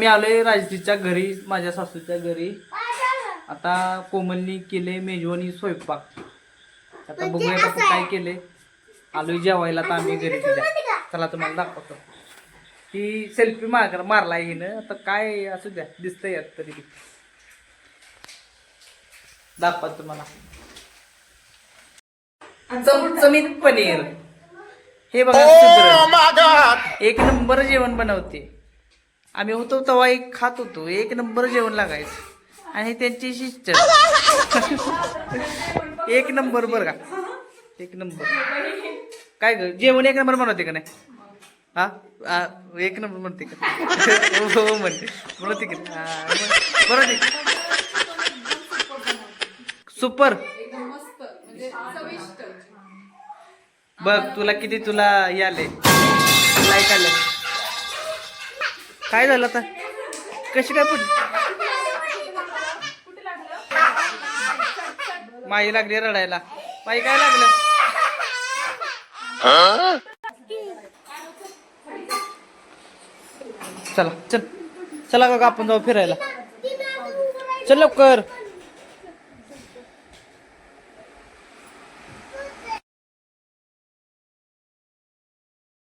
मी आलोय राजदीच्या घरी माझ्या सासूच्या घरी. आता कोमलनी केले मेजवानी स्वयंपाक. आता बघूया आपण काय केले. आलोय जेवायला तर आम्ही घरी तिच्या चला तुम्हाला दाखवतो. ती सेल्फी मार मारलाय हिनं. आता काय असू द्या दिसतंय यात तरी. दाखवा तुम्हाला. चमचमीत पनीर. हे बघा. एक नंबर जेवण बनवते. आम्ही होतो तेव्हा एक खात होतो. एक नंबर जेवण लागायचं. आणि त्यांची शिस्त एक नंबर बर का? एक नंबर. काय ग? जेवण एक नंबर म्हणते का नाही? हा? एक नंबर म्हणते का? हो हो, म्हणते बनवते की? नाही? हा, सुपर. बघ तुला किती तुला याले. काय झालं आता? कशी काय पण माई लागली रडायला. माई काय लागलं? चला चल. चला का आपण जाऊ फिरायला. चल लवकर.